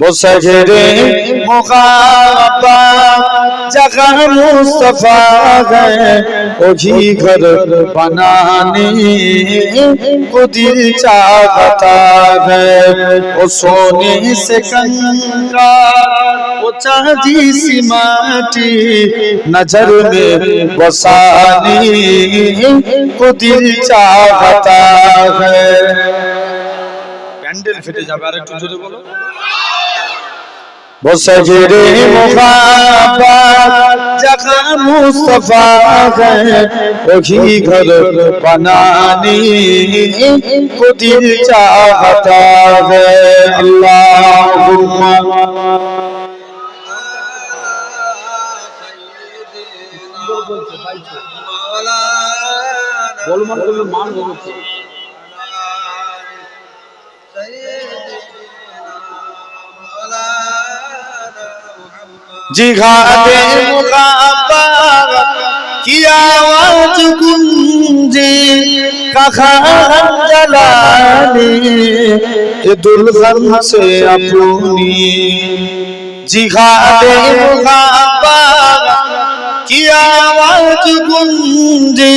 مسجد مغابا جگہ مصطفیٰ ہے وہی گھر بنانے کو دل چاہتا ہے وہ سونے سے کنگا وہ چاہتی سی ماٹی نظر میں بسانے کو دل چاہتا ہے প্যান্ডেল ফেটে যাবে আর একটু জোরে বলো بسجرے مخابات جگہ مصطفیٰ ہے وہی گھر بنانی کو دل چاہتا ہے اللہم গোলমাল করলে মান বেরোচ্ছে জিহাদে মুকাব্বাত কিয়া ওয়াজ কুঞ্জে কাখান জালালে এ দুলহান সে আপনি। জিহাদে মুকাব্বাত কিয়া ওয়াজ কুঞ্জে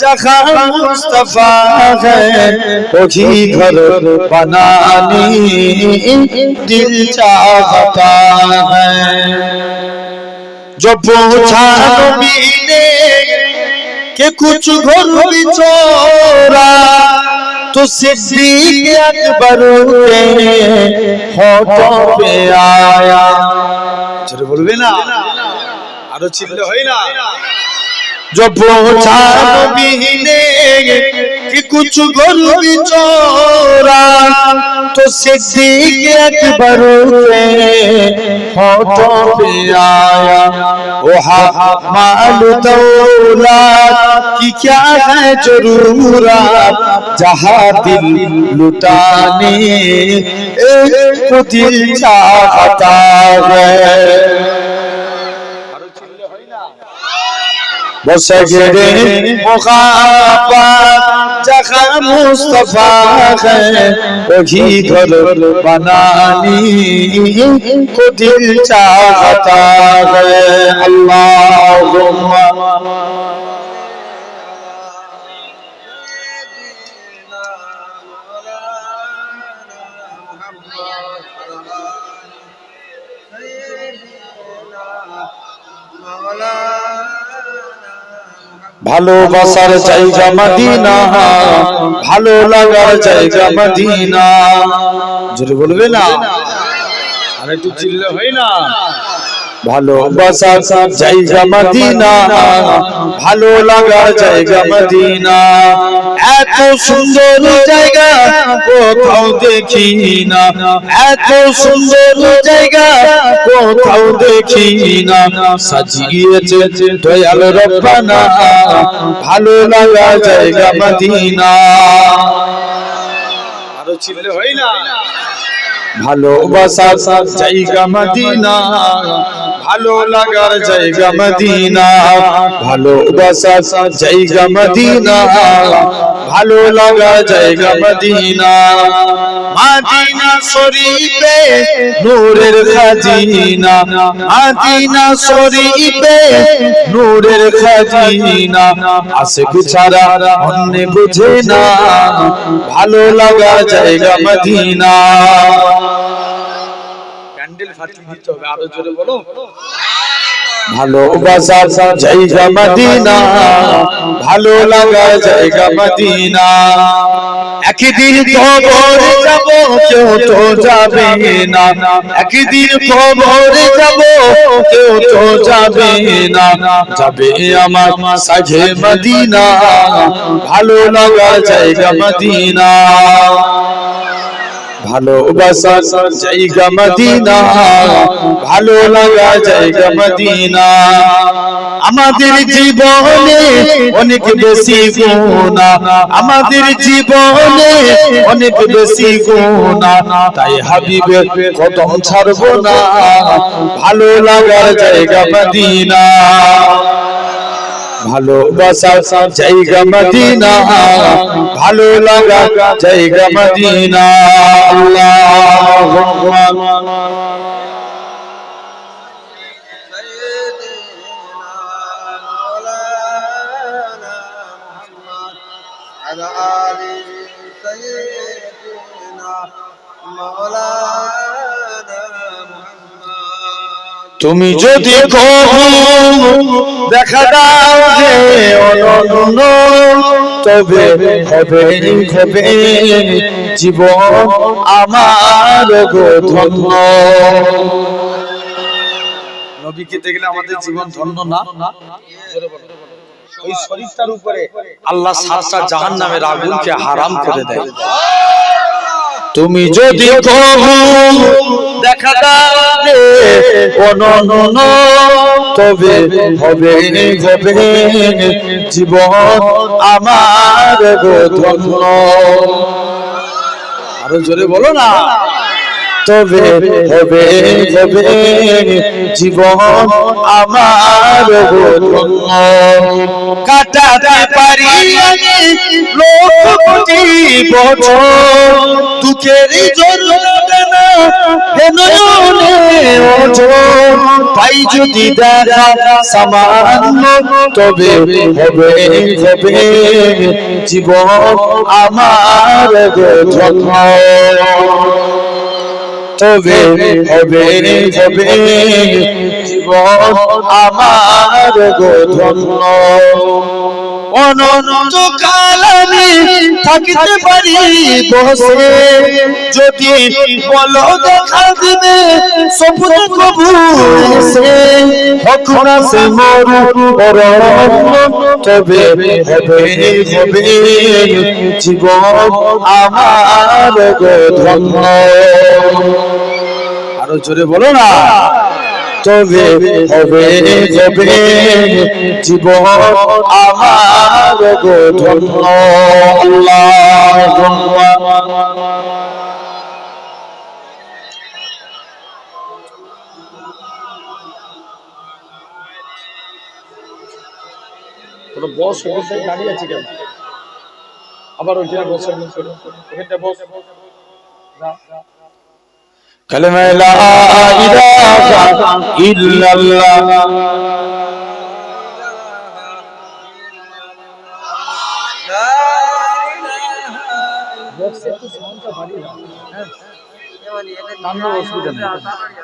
خواجہ خان مصطفیٰ ہے وہی گھر بنانی دل چاہتا ہے جو پوچھا نبی نے کہ کچھ گھر بھی چورا تو صدیق اکبر کے ہوتوں پہ آیا چلو بولوے نا আরও চিল্লে হয় না जो पूछा नबी ने कि कुछ गुल भी चोरा तो सिद्दीक अकबर के होठों पे आया ओहा माल दौलत की क्या है जरूरत जहाँ दिल लुटाने एक दिल चाहता है بسجرين مخافات جخا مصطفى ہے وہی گھر بنانی کو دل چاہتا ہے اللہم ভালোবাসার জায়গা মদিনা। ভালো লাগার জায়গা মদিনা। জোরে বলবে না? আর একটু চিল্লে হয় না? ভালোবাসার জায়গা মদিনা। ভালো লাগার জায়গা মদিনা। এত সুন্দর জায়গা কোথাও দেখি না এত সুন্দর জায়গা কোথাও দেখি না সাজিয়েছে দয়াল রব্বানা। ভালো লাগা জায়গা মদিনা। আরও চিল্লে হয় না? ভালোবাসার জায়গা মদিনা। ভালো লাগার জায়গা মদিনা ভালোবাসার জায়গা মদিনা ভালো লাগার জায়গা মদিনা মাদিনা শরীফে নূরের খাজিনা মাদিনা শরীফে নূরের খাজিনা আসে ছাড়া অন্য বুঝে না ভালো লাগা জায়গা মদিনা প্যান্ডেল ফাটিয়ে দিতে হবে। আরও জোরে বলো। ভালোবাসার জায়গা মদিনা, ভালো লাগা জায়গা মদিনা। একদিন কবরে যাব, কেউ তো যাবে না। একদিন কবরে যাব, কেউ তো যাবে না। যাবে আমার সাজে মদিনা, ভালো লাগা জায়গা মদিনা। ভালোবাসা জায়গা মদিনা, ভালো লাগা জায়গা মদিনা। আমাদের জীবনে অনেক বেশি গুণা, আমাদের জীবনে অনেক বেশি গুণা। তাই হাবিবের কদম ছাড়বো না। ভালো লাগার জায়গা মদিনা। ভালোবাসা জায়গা মদিনা। ভালো লাগা জায়গা মদিনা। তুমি যদি কহ দেখা দাও যে অনন্য, তবে হবে হবে জীবন আমার গো ধন্য। নবীকে দেখলে আমাদের জীবন ধন্য না? ওই শরীরটার উপরে আল্লাহ সাতটা জাহান নামের আগুনকে হারাম করে দেয়। তুমি যদি দেখা দাও তবে হবে হবে জীবন আমার আরও জোরে বলো না। তবে হবে হবে জীবন আমার কাটাতে পারি আমি লোক কোটি বছর। দুঃখের জন্য নয়নে ওঠো তাই যদি সামান্য, তবে হবে হবে জীবন আমার তবে হবে হবে জীবন আমার গো ধন্য অনন্ত কাল আমি থাকিতে পারি বসে যদি বলো দেখা দিবে স্বপ্ন কবু এসে কখন সে মরু তবে হবে হবে জীবন আমার ধন্য আরও জোরে বলো না। তবে হবে হবে জীবন আমার গো ধন্য। আল্লাহ আবার ওইখানে বসে ওখানটা বস। কালেমা ইলাহা ইল্লাল্লাহ।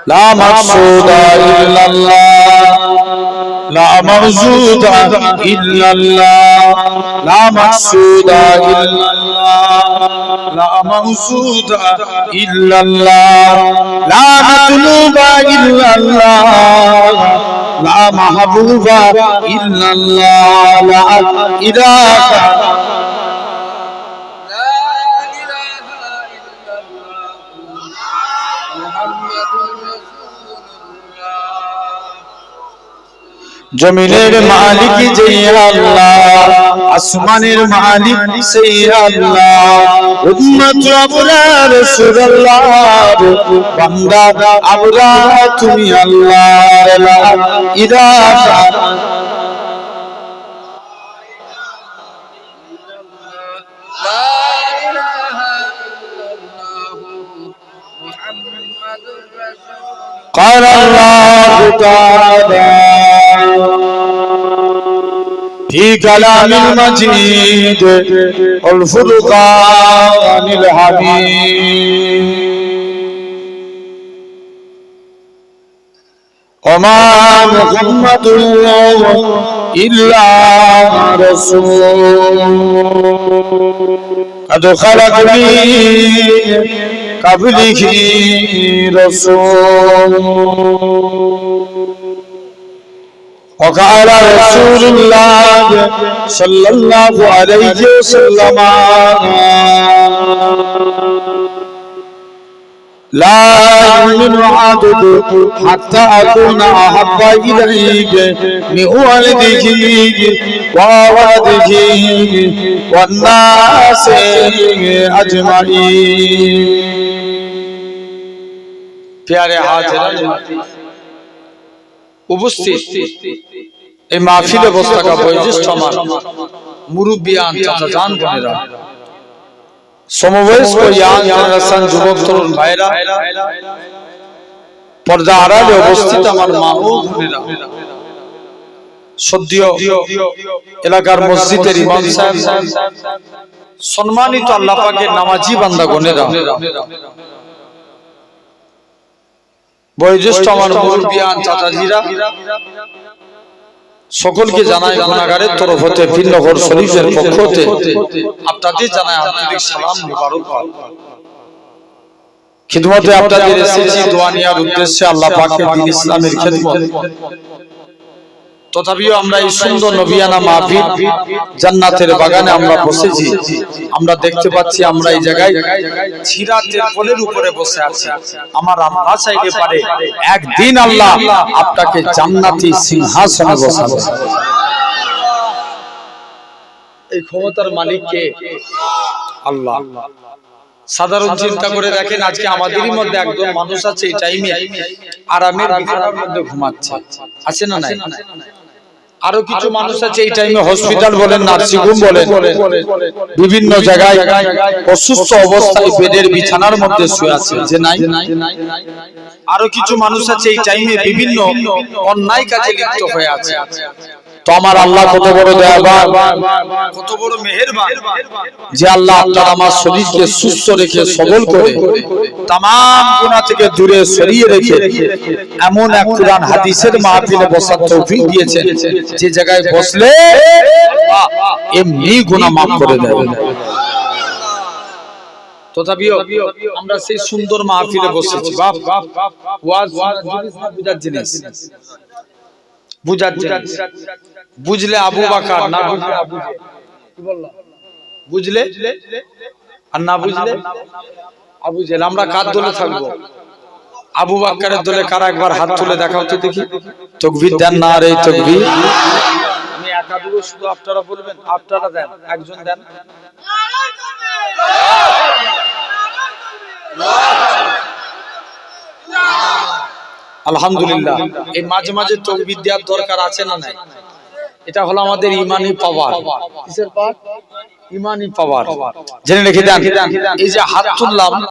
لا مقصود إلا الله لا موجود إلا الله لا مقصود إلا الله لا موجود إلا الله لا مطلوب إلا الله لا محبوب إلا الله لا إله জমিনের মালিক যেই আল্লাহ আসমানের মালিক সেই আল্লাহ উম্মত আবরার রাসূলুল্লাহ বান্দা আবরা তুমি আল্লাহ লা ইলাহা لا إله إلا الله محمد رسول قال الله تعالى في كلام المجيد والفرقان الحميد وما محمد إلا رسول قد خلق من قبله رسول وقال رسول الله صلى الله عليه وسلم لا يؤمن عبدك حتى أكون أحب إليك من والديه وولده والناس أجمعين प्यारे हाथ উপস্থিত এই মাহফিলে বসে থাকা বয়োজ্যেষ্ঠ আমার মুরব্বিয়ান চাচা জান বোনেরা। সমবয়স্ক ইয়াং জেনারেশন যুবক তরুণ ভাইরা পর্দা আড়ালে অবস্থিত আমার মা ও বোনেরা। সদ্য এলাকার মসজিদের ইমাম সাহেব সম্মানিত আল্লাহ পাকের নামাজি বান্দা গনেরা বয়োজ্যেষ্ঠ আমার মুরব্বিয়ান চাচাজিরা সকলকে জানাই গুণাগারের তরফ হতে ভিন্নগর শরীফের পক্ষ হতে আপনাদের জানাই আন্তরিক সালাম মুবারকবাদ। খিদমতে আপনাদের এসেছি দোয়া নেওয়ার উদ্দেশ্যে আল্লাহ পাকের ইসলামের খিদমত। তথাপিও আমরা এই সুন্দর নবিয়ানা মাহফিল জান্নাতের বাগানে আমরা বসেছি। আমরা দেখতে পাচ্ছি আমরা এই জায়গায় ছিরাতের কোলের উপরে বসে আছি। আমার আল্লাহ চাইতে পারে একদিন আল্লাহ আপনাকে জান্নাতি সিংহাসনে বসাবে। এই ক্ষমতার মালিক কে? আল্লাহ। সাধারণ চিন্তা করে দেখেন, আজকে আমাদেরই মধ্যে একজন মানুষ আছে, এই টাইমে আরামের মধ্যে ঘুমাচ্ছে। আছে না নাই? আরও কিছু মানুষ আছে এই টাইমে হসপিটাল বলেন নার্সিং হোম বলেন বিভিন্ন জায়গায় অসুস্থ অবস্থায় বেডের বিছানার মধ্যে শুয়ে আছে যে নাই? আরও কিছু মানুষ আছে এই টাইমে বিভিন্ন অন্যায় কাজে লিপ্ত হয়ে আছে। তো আমার আল্লাহ কত বড় দয়াবান কত বড় মেহেরবান যে আল্লাহ আপনার আমার শরীরকে সুস্থ রেখে সবল করে তাম গুনাহ থেকে দূরে সরিয়ে রেখে এমন এক কোরআন হাদিসের মাহফিলে বসার তৌফিক দিয়েছেন যে জায়গায় বসলে এমনি গুনাহ মাফ করে দেয় তথাপিও আমরা সেই সুন্দর মাহফিলে বসেছি বাপ ওয়াজ জিনিস না বুঝলে আবু বাকার না বুঝলে? আবু বুঝলে? আর না বুঝলে? আবু জেল আমরা কার দলে থাকব? আবু বাক্কারের দলে কার একবার হাত তুলে দেখা হচ্ছে দেখি? তকবির দেন না রে তকবির আমি একা দেবো শুধু আপনারা বলবেন আপনারা দেন একজন দেন। আলহামদুলিল্লাহ। এই মাঝে মাঝে তকবির দেওয়ার দরকার আছে না নাই? এটা হলো আমাদের ইমানি পাওয়ার। পাওয়ার? ইমানি পাওয়ার। জেনে রেখে দেন। এই যে হাত তুললাম